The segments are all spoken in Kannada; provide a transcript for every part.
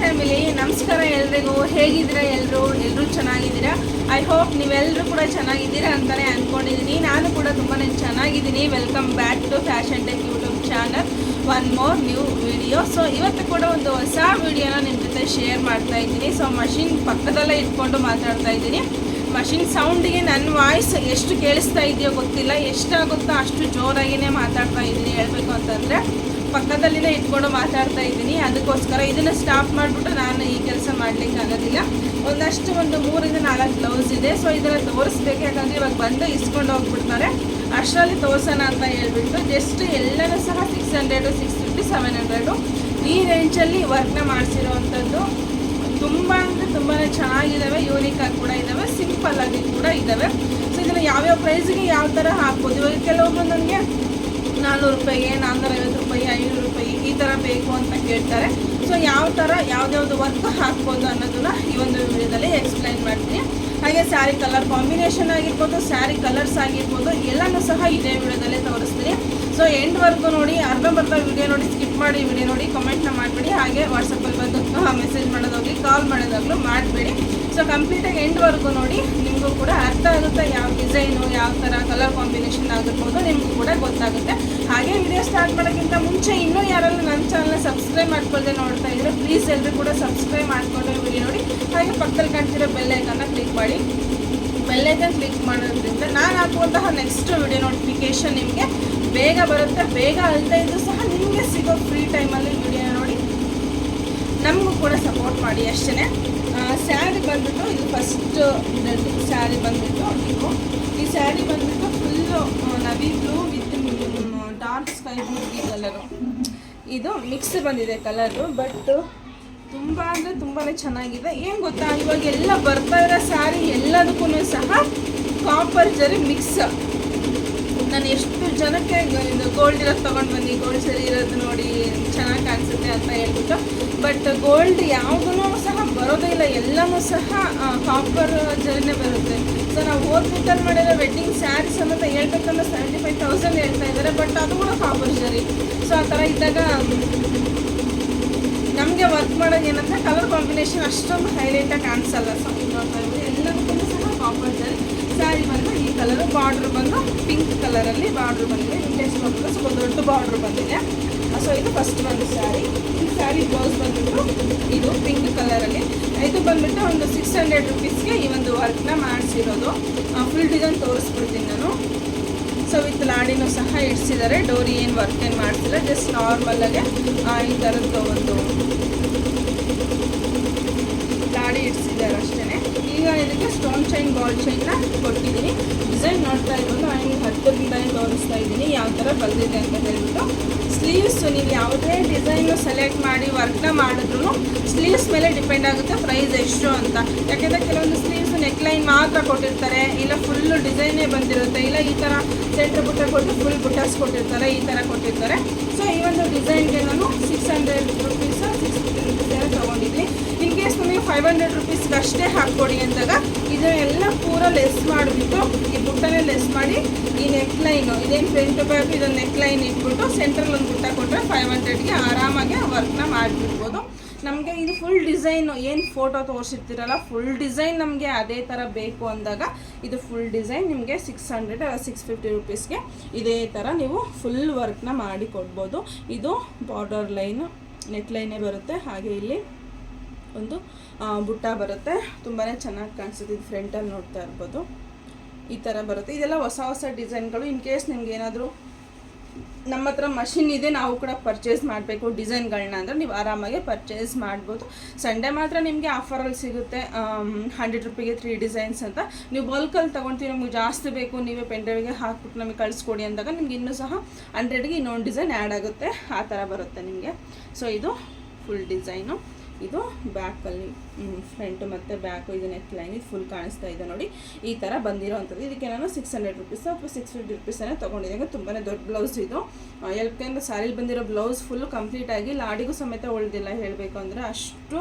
ಫ್ಯಾಮಿಲಿ ನಮಸ್ಕಾರ ಎಲ್ರಿಗೂ. ಹೇಗಿದ್ದೀರಾ ಎಲ್ಲರೂ ಎಲ್ಲರೂ ಚೆನ್ನಾಗಿದ್ದೀರಾ? ಐ ಹೋಪ್ ನೀವೆಲ್ಲರೂ ಕೂಡ ಚೆನ್ನಾಗಿದ್ದೀರಾ ಅಂತಲೇ ಅಂದ್ಕೊಂಡಿದ್ದೀನಿ ನಾನು ಕೂಡ ತುಂಬಾ ಚೆನ್ನಾಗಿದ್ದೀನಿ. Welcome back to fashion tech YouTube channel one more new video so ಇವತ್ತು ಕೂಡ ಒಂದು ಹೊಸ ವಿಡಿಯೋನ ನಿಮ್ಮ ಜೊತೆ ಶೇರ್ ಮಾಡ್ತಾ ಇದ್ದೀನಿ. ಸೊ ಮಷಿನ್ ಪಕ್ಕದಲ್ಲೇ ಇಟ್ಕೊಂಡು ಮಾತಾಡ್ತಾ ಇದ್ದೀನಿ. ಮಷಿನ್ ಸೌಂಡಿಗೆ ನನ್ನ ವಾಯ್ಸ್ ಎಷ್ಟು ಕೇಳಿಸ್ತಾ ಇದೆಯೋ ಗೊತ್ತಿಲ್ಲ. ಎಷ್ಟಾಗುತ್ತೋ ಅಷ್ಟು ಜೋರಾಗಿಯೇ ಮಾತಾಡ್ತಾ ಇದ್ದೀನಿ. ಹೇಳಬೇಕು ಅಂತಂದರೆ ಪಕ್ಕದಲ್ಲಿನೇ ಇಟ್ಕೊಂಡು ಮಾತಾಡ್ತಾ ಇದ್ದೀನಿ. ಅದಕ್ಕೋಸ್ಕರ ಇದನ್ನು ಸ್ಟಾಪ್ ಮಾಡಿಬಿಟ್ಟು ನಾನು ಈ ಕೆಲಸ ಮಾಡಲಿಕ್ಕೆ ಆಗೋದಿಲ್ಲ. ಒಂದಷ್ಟು ಒಂದು ಮೂರಿಂದ ನಾಲ್ಕು ಬ್ಲೌಸ್ ಇದೆ. ಸೊ ಇದನ್ನು ತೋರಿಸ್ಬೇಕು. ಯಾಕಂದರೆ ಇವಾಗ ಬಂದು ಇಸ್ಕೊಂಡು ಹೋಗ್ಬಿಡ್ತಾರೆ. ಅಷ್ಟರಲ್ಲಿ ತೋರಿಸೋಣ ಅಂತ ಹೇಳ್ಬಿಟ್ಟು ಜಸ್ಟ್ ಎಲ್ಲರೂ ಸಹ six hundred six fifty seven hundred ಈ ರೇಂಜಲ್ಲಿ ವರ್ಕ್ನ ಮಾಡಿಸಿರೋವಂಥದ್ದು. ತುಂಬ ಅಂದರೆ ತುಂಬಾ ಚೆನ್ನಾಗಿದ್ದಾವೆ ಯೂನಿಕ್ ಆಗಿ ಕೂಡ ಇದ್ದಾವೆ ಸಿಂಪಲ್ ಆಗಿ ಕೂಡ ಇದ್ದಾವೆ ಸೊ ಇದನ್ನು ಯಾವ್ಯಾವ ಪ್ರೈಸಿಗೆ ಯಾವ ಥರ ಹಾಕ್ಬೋದು? ಇವಾಗ ಕೆಲವೊಬ್ರು ನನಗೆ ನಾನ್ನೂರು ರೂಪಾಯಿಗೆ ನಾನ್ನೂರೈವತ್ತು ರೂಪಾಯಿ ಐನೂರು ರೂಪಾಯಿ ಈ ಥರ ಬೇಕು ಅಂತ ಕೇಳ್ತಾರೆ. ಸೊ ಯಾವ ಥರ ಯಾವ್ದಾವ್ದು ವರ್ಕ್ ಹಾಕ್ಬೋದು ಅನ್ನೋದನ್ನ ಈ ಒಂದು ವಿಡಿಯೋದಲ್ಲಿ ಎಕ್ಸ್ಪ್ಲೈನ್ ಮಾಡ್ತೀನಿ. ಹಾಗೆ ಸ್ಯಾರಿ ಕಲರ್ ಕಾಂಬಿನೇಷನ್ ಆಗಿರ್ಬೋದು ಸ್ಯಾರಿ ಕಲರ್ಸ್ ಆಗಿರ್ಬೋದು, ಎಲ್ಲನೂ ಸಹ ಇದೇ ವಿಡಿಯೋದಲ್ಲಿ ತೋರಿಸ್ತೀನಿ. ಸೊ ಎಂಡ್ವರೆಗೂ ನೋಡಿ ಅರ್ಧಂಬರ್ಧ ವಿಡಿಯೋ ನೋಡಿ ಸ್ಕಿಪ್ ಮಾಡಿ ವಿಡಿಯೋ ನೋಡಿ ಕಮೆಂಟ್ನ ಮಾಡಬೇಡಿ. ಹಾಗೆ ವಾಟ್ಸಪ್ಪಲ್ಲಿ ಬಂದು ಮೆಸೇಜ್ ಮಾಡೋದಾಗಲಿ ಕಾಲ್ ಮಾಡೋದಾಗಲೂ ಮಾಡಬೇಡಿ. ಸೊ ಕಂಪ್ಲೀಟಾಗಿ ಎಂಡ್ವರೆಗೂ ನೋಡಿ, ನಿಮಗೂ ಕೂಡ ಅರ್ಥ ಆಗುತ್ತೆ ಯಾವ ಡಿಸೈನು ಯಾವ ಥರ ಕಲರ್ ಕಾಂಬಿನೇಷನ್ ಆಗಿರ್ಬೋದು, ನಿಮಗೂ ಕೂಡ ಗೊತ್ತಾಗುತ್ತೆ. ಹಾಗೆ ವಿಡಿಯೋ ಸ್ಟಾರ್ಟ್ ಮಾಡೋಕ್ಕಿಂತ ಮುಂಚೆ ಇನ್ನೂ ಯಾರೆಲ್ಲ ನನ್ನ ಚಾನಲ್ನ ಸಬ್ಸ್ಕ್ರೈಬ್ ಮಾಡ್ಕೊಳ್ದೆ ನೋಡ್ತಾ ಇದ್ರೆ ಪ್ಲೀಸ್ ಎಲ್ಲರೂ ಕೂಡ ಸಬ್ಸ್ಕ್ರೈಬ್ ಮಾಡಿಕೊಂಡು ವಿಡಿಯೋ ನೋಡಿ. ಹಾಗೆ ಪಕ್ಕದಲ್ಲಿ ಕಾಣ್ತಿರೋ ಬೆಲ್ಲೈಕನ್ನ ಕ್ಲಿಕ್ ಮಾಡಿ. ಬೆಲ್ಲೈಕನ್ ಕ್ಲಿಕ್ ಮಾಡೋದ್ರಿಂದ ನಾನು ಹಾಕುವಂತಹ ನೆಕ್ಸ್ಟ್ ವಿಡಿಯೋ ನೋಟಿಫಿಕೇಶನ್ ನಿಮಗೆ ಬೇಗ ಬರುತ್ತೆ. ಬೇಗ ಅಲ್ತಾ ಇದ್ದು ಸಹ ನಿಮಗೆ ಸಿಗೋ ಫ್ರೀ ಟೈಮಲ್ಲಿ ವಿಡಿಯೋ ನೋಡಿ. ನಮಗೂ ಕೂಡ ಸಪೋರ್ಟ್ ಮಾಡಿ ಅಷ್ಟೇ ಸ್ಯಾರಿ ಬಂದ್ಬಿಟ್ಟು ಇದು ಫಸ್ಟ್ ಸ್ಯಾರಿ ಬಂದ್ಬಿಟ್ಟು ಇದು ಈ ಸ್ಯಾರಿ ಬಂದ್ಬಿಟ್ಟು full navy blue with dark sky blue ಈ ಕಲರು ಇದು ಮಿಕ್ಸ್ ಬಂದಿದೆ ಕಲರು ಬಟ್ ತುಂಬ ಅಂದರೆ ತುಂಬಾ ಚೆನ್ನಾಗಿದೆ. ಏನು ಗೊತ್ತಾ? ಇವಾಗ ಎಲ್ಲ ಬರ್ತಾ ಇರೋ ಸ್ಯಾರಿ ಎಲ್ಲದಕ್ಕೂ ಸಹ ಕಾಪರ್ ಜರಿ ಮಿಕ್ಸ್ ನಾನು ಎಷ್ಟು ಜನಕ್ಕೆ ಇದು ಗೋಲ್ಡ್ ಇರೋದು ತೊಗೊಂಡು ಬನ್ನಿ ಗೋಲ್ಡ್ ಸರಿ ಇರೋದು ನೋಡಿ, ಚೆನ್ನಾಗಿ ಕಾಣಿಸುತ್ತೆ ಅಂತ ಹೇಳ್ಬಿಟ್ಟು ಬಟ್ ಗೋಲ್ಡ್ ಯಾವುದೂ ಸಹ ಬರೋದೇ ಇಲ್ಲ. ಎಲ್ಲವೂ ಸಹ ಕಾಪರ್ ಜರಿನೇ ಬರುತ್ತೆ. ಸೊ ನಾವು ಹೋದ ವೀಕಲ್ಲಿ ಮಾಡಿರೋ ವೆಡ್ಡಿಂಗ್ ಸ್ಯಾರಿ ಸಮೇತ ಹೇಳ್ಬೇಕಂದ್ರೆ ಸೆವೆಂಟಿ ಫೈವ್ ತೌಸಂಡ್ ಹೇಳ್ತಾ ಇದ್ದಾರೆ. ಬಟ್ ಅದು ಕೂಡ ಕಾಪರ್ ಜರಿ ಸೊ ಆ ಥರ ಇದ್ದಾಗ, ನಮಗೆ ವರ್ಕ್ ಮಾಡೋದು ಏನಂದ್ರೆ ಕಲರ್ ಕಾಂಬಿನೇಷನ್ ಅಷ್ಟೊಂದು ಹೈಲೈಟಾಗಿ ಕಾಣಿಸಲ್ಲ. ಎಲ್ಲದಕ್ಕೂ ಸಹ ಕಾಪರ್ ಜರಿ ಸ್ಯಾರಿ ಬಂದು ಈ ಕಲರ್ ಬಾರ್ಡ್ರ್ ಬಂದು ಪಿಂಕ್ ಕಲರಲ್ಲಿ ಬಾರ್ಡ್ರ್ ಬಂದಿದೆ. ಬಂದಿದೆ ಸ್ವಲ್ಪ ದೊಡ್ಡ ಬಾರ್ಡ್ರ್ ಬಂದಿದೆ. ಸೊ ಇದು ಫಸ್ಟ್ ಒಂದು ಸ್ಯಾರಿ ಈ ಸ್ಯಾರಿ ಬ್ಲೌಸ್ ಬಂದ್ಬಿಟ್ಟು ಇದು ಪಿಂಕ್ ಕಲರಲ್ಲಿ ಇದು ಬಂದ್ಬಿಟ್ಟು ಒಂದು ಸಿಕ್ಸ್ ಹಂಡ್ರೆಡ್ ರುಪೀಸ್ಗೆ ಈ ಒಂದು ವರ್ಕ್ನ ಮಾಡಿಸಿರೋದು. ಫುಲ್ ಡಿಸೈನ್ ತೋರಿಸ್ಬಿಡ್ತೀನಿ ನಾನು. ಸೊ ವಿತ್ ಲಾಡಿನೂ ಸಹ ಇಡ್ಸಿದ್ದಾರೆ. ಡೋರಿ ಏನು ವರ್ಕ್ ಏನು ಮಾಡ್ತಿಲ್ಲ ಜಸ್ಟ್ ನಾರ್ಮಲಾಗೆ ಈ ಥರದ್ದು ಒಂದು ಲಾಡಿ ಇಡ್ಸಿದ್ದಾರೆ ಅಷ್ಟೇ ಈಗ ಇದಕ್ಕೆ ಸ್ಟೋನ್ ಚೈನ್ ಗೋಲ್ಡ್ ಚೈನ್ನ ಕೊಟ್ಟಿದ್ದೀನಿ. ಡಿಸೈನ್ ನೋಡ್ತಾ ಇರೋದು ನಾನು ಹತ್ತರಿಂದ ತೋರಿಸ್ತಾ ಇದ್ದೀನಿ. ಯಾವ ಥರ ಬಂದಿದೆ ಅಂತ ಹೇಳ್ಬಿಟ್ಟು. ಸ್ಲೀವ್ಸ್ ನೀವು ಯಾವುದೇ ಡಿಸೈನು ಸೆಲೆಕ್ಟ್ ಮಾಡಿ ವರ್ಕ್ನ ಮಾಡಿದ್ರು ಸ್ಲೀವ್ಸ್ ಮೇಲೆ ಡಿಪೆಂಡ್ ಆಗುತ್ತೆ ಪ್ರೈಸ್ ಎಷ್ಟು ಅಂತ. ಯಾಕೆಂದರೆ ಕೆಲವೊಂದು ಸ್ಲೀವ್ಸ್ ನೆಕ್ಲೈನ್ ಮಾತ್ರ ಕೊಟ್ಟಿರ್ತಾರೆ. ಇಲ್ಲ ಫುಲ್ಲು ಡಿಸೈನೇ ಬಂದಿರುತ್ತೆ. ಇಲ್ಲ ಈ ಥರ ಸೆಂಟ್ರ್ ಬುಟ್ಟ ಕೊಟ್ಟು ಫುಲ್ ಬುಟ್ಟಾಸ್ ಕೊಟ್ಟಿರ್ತಾರೆ, ಈ ಥರ ಕೊಟ್ಟಿರ್ತಾರೆ. ಸೊ ಈ ಒಂದು ಡಿಸೈನ್ಗೆ ನಾನು six hundred rupees six fifty rupees ತೊಗೊಂಡಿದ್ದೀನಿ. ಫೈವ್ ಹಂಡ್ರೆಡ್ ರುಪೀಸ್ಗೆ ಅಷ್ಟೇ ಹಾಕ್ಕೊಡಿ ಅಂದಾಗ ಇದನ್ನೆಲ್ಲ ಪೂರ ಲೆಸ್ ಮಾಡಿಬಿಟ್ಟು ಈ ಬುಟ್ಟನೇ ಲೆಸ್ ಮಾಡಿ ಈ ನೆಕ್ ಲೈನು ಇದೇನು ಫ್ರಂಟ್ ಬ್ಯಾಕ್ ಇದೊಂದು ನೆಕ್ ಲೈನ್ ಇಟ್ಬಿಟ್ಟು ಸೆಂಟ್ರಲ್ಲಿ ಒಂದು ಬುಟ್ಟ ಕೊಟ್ಟರೆ ಫೈವ್ ಹಂಡ್ರೆಡ್ಗೆ ಆರಾಮಾಗಿ ವರ್ಕ್ನ ಮಾಡಿಬಿಡ್ಬೋದು. ನಮಗೆ ಇದು ಫುಲ್ ಡಿಸೈನು ಏನು ಫೋಟೋ ತೋರಿಸಿರ್ತೀರಲ್ಲ ಫುಲ್ ಡಿಸೈನ್ ನಮಗೆ ಅದೇ ಥರ ಬೇಕು ಅಂದಾಗ ಇದು ಫುಲ್ ಡಿಸೈನ್ ನಿಮಗೆ ಸಿಕ್ಸ್ ಹಂಡ್ರೆಡ್ ಸಿಕ್ಸ್ ಫಿಫ್ಟಿ ರುಪೀಸ್ಗೆ ಇದೇ ಥರ ನೀವು ಫುಲ್ ವರ್ಕ್ನ ಮಾಡಿ ಕೊಡ್ಬೋದು. ಇದು ಬಾರ್ಡರ್ ಲೈನು ನೆಕ್ ಲೈನೇ ಬರುತ್ತೆ, ಹಾಗೆ ಇಲ್ಲಿ ಒಂದು ಬುಟ್ಟ ಬರುತ್ತೆ. ತುಂಬಾ ಚೆನ್ನಾಗಿ ಕಾಣಿಸುತ್ತೆ ಇದು ಫ್ರಂಟಲ್ಲಿ ನೋಡ್ತಾ ಇರ್ಬೋದು. ಈ ಥರ ಬರುತ್ತೆ. ಇದೆಲ್ಲ ಹೊಸ ಹೊಸ ಡಿಸೈನ್ಗಳು. ಇನ್ ಕೇಸ್ ನಿಮ್ಗೆ ಏನಾದರೂ ನಮ್ಮ ಹತ್ರ ಮಷಿನ್ ಇದೆ, ನಾವು ಕೂಡ ಪರ್ಚೇಸ್ ಮಾಡಬೇಕು ಡಿಸೈನ್ಗಳನ್ನ ಅಂದರೆ ನೀವು ಆರಾಮಾಗಿ ಪರ್ಚೇಸ್ ಮಾಡ್ಬೋದು. ಸಂಡೇ ಮಾತ್ರ ನಿಮಗೆ ಆಫರಲ್ಲಿ ಸಿಗುತ್ತೆ ಹಂಡ್ರೆಡ್ ರುಪಿಗೆ ತ್ರೀ ಡಿಸೈನ್ಸ್ ಅಂತ. ನೀವು ಬಲ್ಕಲ್ಲಿ ತೊಗೊಳ್ತೀವಿ ನಮಗೆ ಜಾಸ್ತಿ ಬೇಕು, ನೀವೇ ಪೆಂಡ್ರೈವಿಗೆ ಹಾಕ್ಬಿಟ್ಟು ನಮಗೆ ಕಳಿಸ್ಕೊಡಿ ಅಂದಾಗ ನಿಮ್ಗೆ ಇನ್ನೂ ಸಹ ಹಂಡ್ರೆಡ್ಗೆ ಇನ್ನೊಂದು ಡಿಸೈನ್ ಆ್ಯಡ್ ಆಗುತ್ತೆ. ಆ ಥರ ಬರುತ್ತೆ ನಿಮಗೆ. ಸೊ ಇದು ಫುಲ್ ಡಿಸೈನು ಇದು ಬ್ಯಾಕಲ್ಲಿ ಫ್ರಂಟ್ ಮತ್ತು ಬ್ಯಾಕು ಇದು ನೆಕ್ ಲೈನ್ ಇದು ಫುಲ್ ಕಾಣಿಸ್ತಾ ಇದೆ ನೋಡಿ. ಈ ಥರ ಬಂದಿರೋವಂಥದ್ದು. ಇದಕ್ಕೆ ನಾನು ಸಿಕ್ಸ್ ಹಂಡ್ರೆಡ್ ರುಪೀಸ್ ಅಥವಾ ಸಿಕ್ಸ್ ಫಿಫ್ಟಿ ರುಪೀಸನ್ನೇ ತೊಗೊಂಡಿದ್ದೀನಿ ತುಂಬಾ ದೊಡ್ಡ ಬ್ಲೌಸ್ ಇದು. ಎಲ್ಕೆಂದ್ರೆ ಸ್ಯಾರಿಲಿ ಬಂದಿರೋ ಬ್ಲೌಸ್ ಫುಲ್ಲು ಕಂಪ್ಲೀಟಾಗಿ ಲಾಡಿಗೂ ಸಮೇತ ಉಳಿದಿಲ್ಲ ಹೇಳಬೇಕು ಅಂದರೆ ಅಷ್ಟು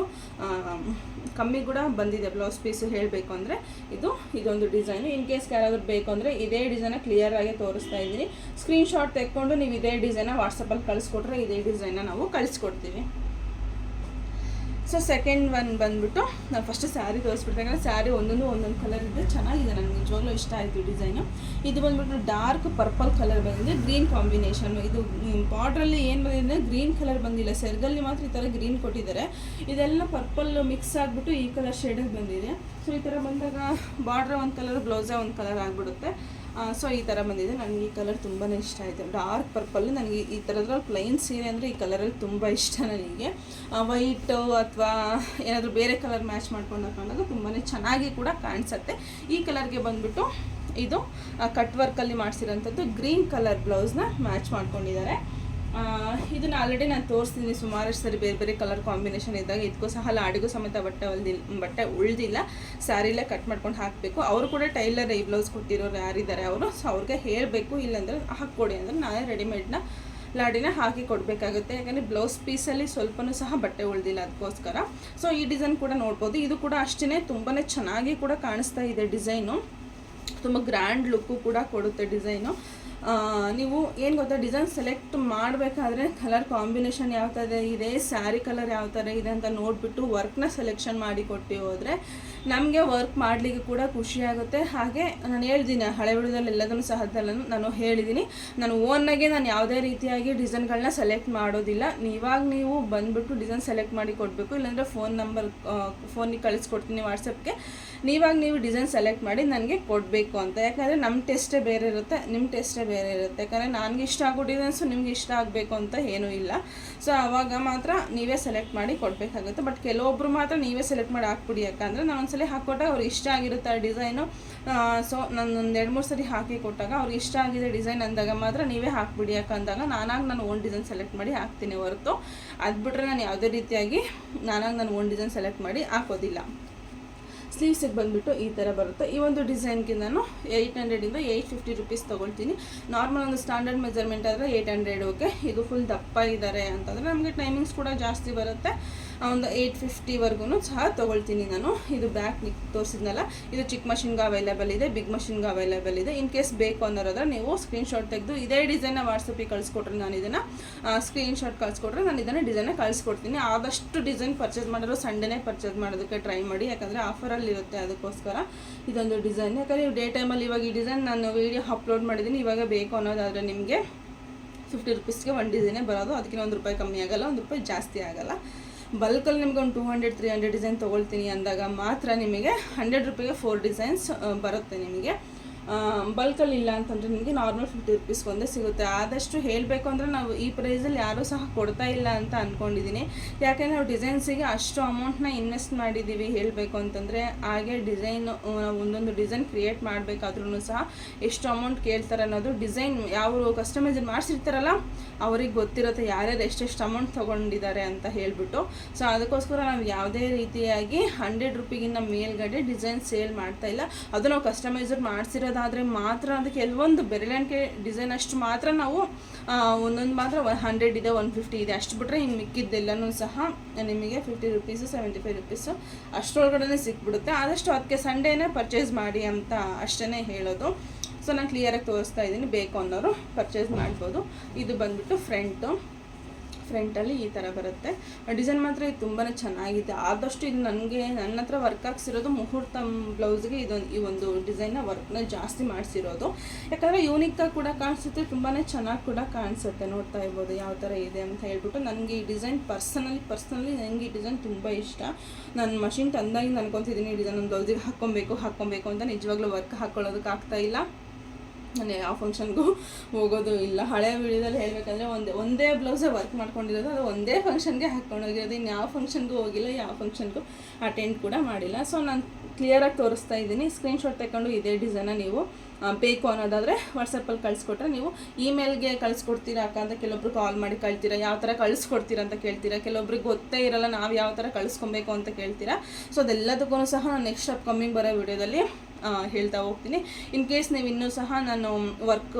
ಕಮ್ಮಿ ಕೂಡ ಬಂದಿದೆ ಬ್ಲೌಸ್ ಪೀಸು ಹೇಳಬೇಕು ಅಂದರೆ. ಇದು, ಇದೊಂದು ಡಿಸೈನು ಇನ್ ಕೇಸ್ ಯಾರಾದರೂ ಬೇಕು ಅಂದರೆ ಇದೇ ಡಿಸೈನ ಕ್ಲಿಯರಾಗಿ ತೋರಿಸ್ತಾ ಇದ್ದೀನಿ. ಸ್ಕ್ರೀನ್ಶಾಟ್ ತೆಕ್ಕೊಂಡು ನೀವು ಇದೇ ಡಿಸೈನ ವಾಟ್ಸಪ್ಪಲ್ಲಿ ಕಳಿಸ್ಕೊಟ್ರೆ ಇದೇ ಡಿಸೈನ ನಾವು ಕಳಿಸ್ಕೊಡ್ತೀವಿ. ಸೊ ಸೆಕೆಂಡ್ ಒನ್ ಬಂದ್ಬಿಟ್ಟು ನಾನು ಫಸ್ಟ್ ಸ್ಯಾರಿ ತೋರಿಸ್ಬಿಡ್ತೆ ಯಾಕಂದರೆ ಸ್ಯಾರಿ ಒಂದೊಂದು ಒಂದೊಂದು ಕಲರ್ ಇದೆ. ಚೆನ್ನಾಗಿದೆ ನನಗೆ ನಿಜವಾಗ್ಲೂ ಇಷ್ಟ ಆಯಿತು ಡಿಸೈನು ಇದು ಬಂದ್ಬಿಟ್ಟು ಡಾರ್ಕ್ ಪರ್ಪಲ್ ಕಲರ್ ಬಂದಿದೆ. ಗ್ರೀನ್ ಕಾಂಬಿನೇಷನ್ ಇದು ಬಾರ್ಡ್ರಲ್ಲಿ ಏನು ಬಂದಿದೆ? ಗ್ರೀನ್ ಕಲರ್ ಬಂದಿಲ್ಲ. ಸೆರ್ಗಲ್ಲಿ ಮಾತ್ರ ಈ ಥರ ಗ್ರೀನ್ ಕೊಟ್ಟಿದ್ದಾರೆ. ಇದೆಲ್ಲ ಪರ್ಪಲ್ ಮಿಕ್ಸ್ ಆಗಿಬಿಟ್ಟು ಈ ಕಲರ್ ಶೇಡಲ್ಲಿ ಬಂದಿದೆ. ಸೊ ಈ ಥರ ಬಂದಾಗ ಬಾರ್ಡ್ರ್ ಒಂದು ಕಲರ್ ಬ್ಲೌಸೇ ಒಂದು ಕಲರ್ ಆಗಿಬಿಡುತ್ತೆ. ಸೊ ಈ ಥರ ಬಂದಿದೆ. ನನಗೆ ಈ ಕಲರ್ ತುಂಬಾ ಇಷ್ಟ ಆಯಿತು. ಡಾರ್ಕ್ ಪರ್ಪಲ್ ನನಗೆ ಈ ಥರದ್ರಲ್ಲಿ ಪ್ಲೈನ್ ಸೀರೆ ಅಂದರೆ ಈ ಕಲರಲ್ಲಿ ತುಂಬ ಇಷ್ಟ ನನಗೆ. ವೈಟು ಅಥವಾ ಏನಾದರೂ ಬೇರೆ ಕಲರ್ ಮ್ಯಾಚ್ ಮಾಡ್ಕೊಂಡು ಹಾಕೊಂಡಾಗ ತುಂಬಾ ಚೆನ್ನಾಗಿ ಕೂಡ ಕಾಣಿಸುತ್ತೆ. ಈ ಕಲರ್ಗೆ ಬಂದುಬಿಟ್ಟು ಇದು ಕಟ್ ವರ್ಕಲ್ಲಿ ಮಾಡಿಸಿರೋಂಥದ್ದು ಗ್ರೀನ್ ಕಲರ್ ಬ್ಲೌಸ್ನ ಮ್ಯಾಚ್ ಮಾಡ್ಕೊಂಡಿದ್ದಾರೆ. ಇದನ್ನ ಆಲ್ರೆಡಿ ನಾನು ತೋರಿಸ್ತೀನಿ. ಸುಮಾರಷ್ಟು ಸರಿ ಬೇರೆ ಬೇರೆ ಕಲರ್ ಕಾಂಬಿನೇಷನ್ ಇದ್ದಾಗ ಇದಕ್ಕೂ ಸಹ ಲಾಡಿಗೂ ಸಮೇತ ಬಟ್ಟೆ ಹೊಲ್ದಿಲ್ಲ ಬಟ್ಟೆ ಉಳ್ದಿಲ್ಲ. ಸ್ಯಾರಿಲೇ ಕಟ್ ಮಾಡ್ಕೊಂಡು ಹಾಕಬೇಕು. ಅವರು ಕೂಡ ಟೈಲರ್ ಈ ಬ್ಲೌಸ್ ಕೊಟ್ಟಿರೋರು ಯಾರಿದ್ದಾರೆ ಅವರು ಸೊ ಅವ್ರಿಗೆ ಹೇಳಬೇಕು. ಇಲ್ಲಾಂದ್ರೆ ಹಾಕ್ಕೊಡಿ ಅಂದರೆ ನಾನೇ ರೆಡಿಮೇಡ್ನ ಲಾಡಿನ ಹಾಕಿ ಕೊಡಬೇಕಾಗುತ್ತೆ. ಯಾಕಂದರೆ ಬ್ಲೌಸ್ ಪೀಸಲ್ಲಿ ಸ್ವಲ್ಪನೂ ಸಹ ಬಟ್ಟೆ ಉಳ್ದಿಲ್ಲ ಅದಕ್ಕೋಸ್ಕರ ಸೊ ಈ ಡಿಸೈನ್ ಕೂಡ ನೋಡ್ಬೋದು. ಇದು ಕೂಡ ಅಷ್ಟೇ ತುಂಬಾ ಚೆನ್ನಾಗಿ ಕೂಡ ಕಾಣಿಸ್ತಾ ಇದೆ ಡಿಸೈನು ತುಂಬ ಗ್ರ್ಯಾಂಡ್ ಲುಕ್ಕು ಕೂಡ ಕೊಡುತ್ತೆ ಡಿಸೈನು ನೀವು ಏನು ಗೊತ್ತಾ ಡಿಸೈನ್ ಸೆಲೆಕ್ಟ್ ಮಾಡಬೇಕಾದ್ರೆ ಕಲರ್ ಕಾಂಬಿನೇಷನ್ ಯಾವ ಥರ ಇದೆ ಸ್ಯಾರಿ ಕಲರ್ ಯಾವ ಥರ ಇದೆ ಅಂತ ನೋಡಿಬಿಟ್ಟು ವರ್ಕ್ನ ಸೆಲೆಕ್ಷನ್ ಮಾಡಿ ಕೊಟ್ಟು ಹೋದರೆ ನಮಗೆ ವರ್ಕ್ ಮಾಡಲಿಕ್ಕೆ ಕೂಡ ಖುಷಿಯಾಗುತ್ತೆ ಹಾಗೆ ನಾನು ಹೇಳ್ತೀನಿ ಹಳೆ ವಿಡಿಯೋದಲ್ಲಿ ಎಲ್ಲದನ್ನು ಸಹ ನಾನು ಹೇಳಿದ್ದೀನಿ ನಾನು ಓನ್ನಾಗೆ ನಾನು ಯಾವುದೇ ರೀತಿಯಾಗಿ ಡಿಸೈನ್ಗಳನ್ನ ಸೆಲೆಕ್ಟ್ ಮಾಡೋದಿಲ್ಲ. ನೀವಾಗ ನೀವು ಬಂದುಬಿಟ್ಟು ಡಿಸೈನ್ ಸೆಲೆಕ್ಟ್ ಮಾಡಿ ಕೊಡಬೇಕು. ಇಲ್ಲಾಂದರೆ ಫೋನ್ ನಂಬರ್ ಫೋನಿಗೆ ಕಳಿಸ್ಕೊಡ್ತೀನಿ ವಾಟ್ಸಪ್ಗೆ ನೀವಾಗ ನೀವು ಡಿಸೈನ್ ಸೆಲೆಕ್ಟ್ ಮಾಡಿ ನನಗೆ ಕೊಡಬೇಕು ಅಂತ. ಯಾಕಂದರೆ ನಮ್ಮ ಟೆಸ್ಟೇ ಬೇರೆ ಇರುತ್ತೆ ನಿಮ್ಮ ಟೆಸ್ಟೇ ಬೇರೆ ಇರುತ್ತೆ. ಯಾಕಂದರೆ ನನಗೆ ಇಷ್ಟ ಆಗೋ ಡಿಸೈನ್ಸು ನಿಮ್ಗೆ ಇಷ್ಟ ಆಗಬೇಕು ಅಂತ ಏನೂ ಇಲ್ಲ. ಸೊ ಆವಾಗ ಮಾತ್ರ ನೀವೇ ಸೆಲೆಕ್ಟ್ ಮಾಡಿ ಕೊಡಬೇಕಾಗುತ್ತೆ. ಬಟ್ ಕೆಲವೊಬ್ರು ಮಾತ್ರ ನೀವೇ ಸೆಲೆಕ್ಟ್ ಮಾಡಿ ಹಾಕ್ಬಿಡಿ ಯಾಕಂದರೆ ನಾನು ಒಂದ್ಸಲಿ ಹಾಕ್ಕೊಟ್ಟಾಗ ಅವ್ರಿಗೆ ಇಷ್ಟ ಆಗಿರುತ್ತೆ ಆ ಡಿಸೈನು. ಸೊ ನಾನು ಒಂದು ಎರಡು ಮೂರು ಸರಿ ಹಾಕಿ ಕೊಟ್ಟಾಗ ಅವ್ರಿಗೆ ಇಷ್ಟ ಆಗಿದೆ ಡಿಸೈನ್ ಅಂದಾಗ ಮಾತ್ರ ನೀವೇ ಹಾಕ್ಬಿಡಿ ಯಾಕಂದಾಗ ನಾನಾಗಿ ನಾನು ಓನ್ ಡಿಸೈನ್ ಸೆಲೆಕ್ಟ್ ಮಾಡಿ ಹಾಕ್ತೀನಿ ಹೊರತು. ಅದು ಬಿಟ್ಟರೆ ನಾನು ಯಾವುದೇ ರೀತಿಯಾಗಿ ನಾನಾಗಿ ನಾನು ಓನ್ ಡಿಸೈನ್ ಸೆಲೆಕ್ಟ್ ಮಾಡಿ ಹಾಕೋದಿಲ್ಲ. ಸ್ಲೀವ್ಸಿಗೆ ಬಂದುಬಿಟ್ಟು ಈ ಥರ ಬರುತ್ತೆ. ಈ ಒಂದು ಡಿಸೈನ್ಗೆ ನಾನು ಏಯ್ಟ್ ಹಂಡ್ರೆಡಿಂದ ಏಯ್ಟ್ ಫಿಫ್ಟಿ ರುಪೀಸ್ ತೊಗೊಳ್ತೀನಿ. ನಾರ್ಮಲ್ ಒಂದು ಸ್ಟ್ಯಾಂಡರ್ಡ್ ಮೆಜರ್ಮೆಂಟ್ ಆದರೆ ಏಯ್ಟ್ ಹಂಡ್ರೆಡ್ ಓಕೆ ಇದು ಫುಲ್ ದಪ್ಪ ಇದ್ದಾರೆ ಅಂತಂದರೆ ನಮಗೆ ಟೈಮಿಂಗ್ಸ್ ಕೂಡ ಜಾಸ್ತಿ ಬರುತ್ತೆ. ಒಂದು ಏಯ್ಟ್ ಫಿಫ್ಟಿವರೆಗೂ ಸಹ ತೊಗೊಳ್ತೀನಿ ನಾನು. ಇದು ಬ್ಯಾಕ್ ನಿಕ್ ತೋರಿಸಿದ್ನಲ್ಲ, ಇದು ಚಿಕ್ಕ ಮಷಿನ್ಗೆ ಅವೈಲೇಬಲ್ ಇದೆ, ಬಿಗ್ ಮಷಿನ್ಗೆ ಅವೈಲೇಬಲ್ ಇದೆ. ಇನ್ ಕೇಸ್ ಬೇಕು ಅನ್ನೋರಾದ್ರೆ ನೀವು ಸ್ಕ್ರೀನ್ಶಾಟ್ ತೆಗೆದು ಇದೇ ಡಿಸೈನ್ನ ವಾಟ್ಸಪ್ಪಿಗೆ ಕಳಿಸ್ಕೊಟ್ರೆ ನಾನು ಇದನ್ನು ಸ್ಕ್ರೀನ್ಶಾಟ್ ಕಳಿಸ್ಕೊಟ್ರೆ ನಾನು ಇದನ್ನು ಡಿಸೈನೇ ಕಳಿಸ್ಕೊಡ್ತೀನಿ. ಆದಷ್ಟು ಡಿಸೈನ್ ಪರ್ಚೇಸ್ ಮಾಡೋರು ಸಂಡೇನೇ ಪರ್ಚೇಸ್ ಮಾಡೋದಕ್ಕೆ ಟ್ರೈ ಮಾಡಿ, ಯಾಕಂದರೆ ಆಫರಲ್ಲಿರುತ್ತೆ ಅದಕ್ಕೋಸ್ಕರ ಇದೊಂದು ಡಿಸೈನ್ ಯಾಕಂದರೆ ಡೇ ಟೈಮಲ್ಲಿ ಇವಾಗ ಈ ಡಿಸೈನ್ ನಾನು ವೀಡಿಯೋ ಅಪ್ಲೋಡ್ ಮಾಡಿದ್ದೀನಿ, ಇವಾಗ ಬೇಕು ಅನ್ನೋದಾದರೆ ನಿಮಗೆ ಫಿಫ್ಟಿ ರುಪೀಸ್ಗೆ ಒಂದು ಡಿಸೈನೇ ಬರೋದು ಅದಕ್ಕಿಂತ ಒಂದು ರೂಪಾಯಿ ಕಮ್ಮಿ ಆಗಲ್ಲ, ಒಂದು ರೂಪಾಯಿ ಜಾಸ್ತಿ ಆಗಲ್ಲ. ಬಲ್ಕಲ್ಲಿ ನಿಮ್ಗೆ ಒಂದು two hundred three hundred design ತೊಗೊಳ್ತೀನಿ ಅಂದಾಗ ಮಾತ್ರ ನಿಮಗೆ ಹಂಡ್ರೆಡ್ ರುಪಿಗೆ ಫೋರ್ ಡಿಸೈನ್ಸ್ ಬರುತ್ತೆ ನಿಮಗೆ. ಬಲ್ಕಲ್ಲಿ ಇಲ್ಲ ಅಂತಂದರೆ ನಿಮಗೆ ನಾರ್ಮಲ್ ಫಿಫ್ಟಿ ರುಪೀಸ್ಗೆ ಒಂದೇ ಸಿಗುತ್ತೆ. ಆದಷ್ಟು ಹೇಳಬೇಕು ಅಂದರೆ ನಾವು ಈ ಪ್ರೈಸಲ್ಲಿ ಯಾರೂ ಸಹ ಕೊಡ್ತಾ ಇಲ್ಲ ಅಂತ ಅಂದ್ಕೊಂಡಿದ್ದೀನಿ ಯಾಕೆಂದರೆ ನಾವು ಡಿಸೈನ್ಸಿಗೆ ಅಷ್ಟು ಅಮೌಂಟ್ನ ಇನ್ವೆಸ್ಟ್ ಮಾಡಿದ್ದೀವಿ ಹೇಳಬೇಕು ಅಂತಂದರೆ ಹಾಗೆ ಡಿಸೈನ್ ಒಂದೊಂದು ಡಿಸೈನ್ ಕ್ರಿಯೇಟ್ ಮಾಡಬೇಕಾದ್ರೂ ಸಹ ಎಷ್ಟು ಅಮೌಂಟ್ ಕೇಳ್ತಾರೆ ಅನ್ನೋದು ಡಿಸೈನ್ ಯಾವ ಕಸ್ಟಮೈಸ್ ಮಾಡಿಸಿರ್ತಾರಲ್ಲ ಅವ್ರಿಗೆ ಗೊತ್ತಿರುತ್ತೆ ಯಾರ್ಯಾರು ಎಷ್ಟೆಷ್ಟು ಅಮೌಂಟ್ ತೊಗೊಂಡಿದ್ದಾರೆ ಅಂತ ಹೇಳಿಬಿಟ್ಟು. ಸೊ ಅದಕ್ಕೋಸ್ಕರ ನಾವು ಯಾವುದೇ ರೀತಿಯಾಗಿ ಹಂಡ್ರೆಡ್ ರುಪಿಗಿನ್ನ ಮೇಲ್ಗಡೆ ಡಿಸೈನ್ ಸೇಲ್ ಮಾಡ್ತಾ ಇಲ್ಲ. ಅದು ನಾವು ಕಸ್ಟಮೈಸರ್ ಮಾಡಿಸಿರೋದಾದರೆ ಮಾತ್ರ ಅದಕ್ಕೆ ಕೆಲವೊಂದು ಬೆರಳೆಣಿಕೆ ಡಿಸೈನ್ ಅಷ್ಟು ಮಾತ್ರ ನಾವು ಒಂದೊಂದು ಮಾತ್ರ ಹಂಡ್ರೆಡ್ ಇದೆ ಒನ್ ಫಿಫ್ಟಿ ಇದೆ. ಅಷ್ಟು ಬಿಟ್ಟರೆ ಹಿಂಗೆ ಮಿಕ್ಕಿದ್ದೆಲ್ಲನೂ ಸಹ ನಿಮಗೆ fifty rupees seventy five rupees ಅಷ್ಟರೊಳಗಡೆ ಸಿಕ್ಬಿಡುತ್ತೆ. ಆದಷ್ಟು ಅದಕ್ಕೆ ಸಂಡೇನೇ ಪರ್ಚೇಸ್ ಮಾಡಿ ಅಂತ ಅಷ್ಟೇ ಹೇಳೋದು. ಸೊ ನಾನು ಕ್ಲಿಯರಾಗಿ ತೋರಿಸ್ತಾ ಇದ್ದೀನಿ. ಬೇಕು ಅನ್ನೋರು ಪರ್ಚೇಸ್ ಮಾಡ್ಬೋದು. ಇದು ಬಂದ್ಬಿಟ್ಟು ಫ್ರಂಟು ಫ್ರಂಟಲ್ಲಿ ಈ ಥರ ಬರುತ್ತೆ. ಡಿಸೈನ್ ಮಾತ್ರ ಇದು ತುಂಬಾ ಚೆನ್ನಾಗಿದೆ. ಆದಷ್ಟು ಇದು ನನಗೆ, ನನ್ನ ಹತ್ರ ವರ್ಕ್ ಹಾಕ್ಸಿರೋದು ಮುಹೂರ್ತ ಬ್ಲೌಸ್ಗೆ ಇದೊಂದು ಈ ಒಂದು ಡಿಸೈನ್ನ ವರ್ಕ್ನ ಜಾಸ್ತಿ ಮಾಡಿಸಿರೋದು. ಯಾಕಂದರೆ ಯೂನಿಕ್ಕಾಗಿ ಕೂಡ ಕಾಣಿಸುತ್ತೆ ತುಂಬಾ ಚೆನ್ನಾಗಿ ಕೂಡ ಕಾಣಿಸುತ್ತೆ. ನೋಡ್ತಾ ಇರ್ಬೋದು ಯಾವ ಥರ ಇದೆ ಅಂತ ಹೇಳ್ಬಿಟ್ಟು ನನಗೆ ಈ ಡಿಸೈನ್ ಪರ್ಸನಲಿ ಪರ್ಸನಲಿ ನನಗೆ ಈ ಡಿಸೈನ್ ತುಂಬ ಇಷ್ಟ. ನಾನು ಮಷಿನ್ ತಂದಾಗಿ ಅನ್ಕೊತಿದ್ದೀನಿ ಡಿಸೈನ್ ಒಂದು ಬ್ಲೌಸಿಗೆ ಹಾಕ್ಕೊಬೇಕು ಹಾಕ್ಕೊಬೇಕು ಅಂತ ನಿಜವಾಗ್ಲೂ ವರ್ಕ್ ಹಾಕ್ಕೊಳ್ಳೋದಕ್ಕೆ ಆಗ್ತಾ ಇಲ್ಲ. ನಾನು ಯಾವ ಫಂಕ್ಷನ್ಗೂ ಹೋಗೋದು ಇಲ್ಲ. ಹಳೆ ವಿಡಿಯೋದಲ್ಲಿ ಹೇಳಬೇಕಂದ್ರೆ ಒಂದೇ ಒಂದೇ ಬ್ಲೌಸೇ ವರ್ಕ್ ಮಾಡ್ಕೊಂಡಿರೋದು, ಅದು ಒಂದೇ ಫಂಕ್ಷನ್ಗೆ ಹಾಕ್ಕೊಂಡೋಗಿರೋದು ಇನ್ನು ಯಾವ ಫಂಕ್ಷನ್ಗೂ ಹೋಗಿಲ್ಲ, ಯಾವ ಫಂಕ್ಷನ್ಗೂ ಅಟೆಂಡ್ ಕೂಡ ಮಾಡಿಲ್ಲ. ಸೊ ನಾನು ಕ್ಲಿಯರಾಗಿ ತೋರಿಸ್ತಾ ಇದ್ದೀನಿ. ಸ್ಕ್ರೀನ್ಶಾಟ್ ತಗೊಂಡು ಇದೇ ಡಿಸೈನ ನೀವು ಬೇಕು ಅನ್ನೋದಾದರೆ ವಾಟ್ಸಪ್ಪಲ್ಲಿ ಕಳಿಸ್ಕೊಟ್ರೆ ನೀವು ಇಮೇಲ್ಗೆ ಕಳಿಸ್ಕೊಡ್ತೀರಾ ಅಕ್ಕ ಅಂತ ಕೆಲವೊಬ್ರು ಕಾಲ್ ಮಾಡಿ ಕಳ್ತೀರಾ? ಯಾವ ಥರ ಕಳಿಸ್ಕೊಡ್ತೀರಾ ಅಂತ ಕೇಳ್ತೀರಾ? ಕೆಲವೊಬ್ರಿಗೆ ಗೊತ್ತೇ ಇರಲ್ಲ, ನಾವು ಯಾವ ಥರ ಕಳಿಸ್ಕೊಬೇಕು ಅಂತ ಕೇಳ್ತೀರಾ? ಸೊ ಅದೆಲ್ಲದಕ್ಕೂ ಸಹ ನಾನು ನೆಕ್ಸ್ಟ್ ಅಪ್ಕಮಿಂಗ್ ಬರೋ ವಿಡಿಯೋದಲ್ಲಿ ಹೇಳ್ತಾ ಹೋಗ್ತೀನಿ. ಇನ್ ಕೇಸ್ ನೀವು ಇನ್ನೂ ಸಹ ನಾನು ವರ್ಕ್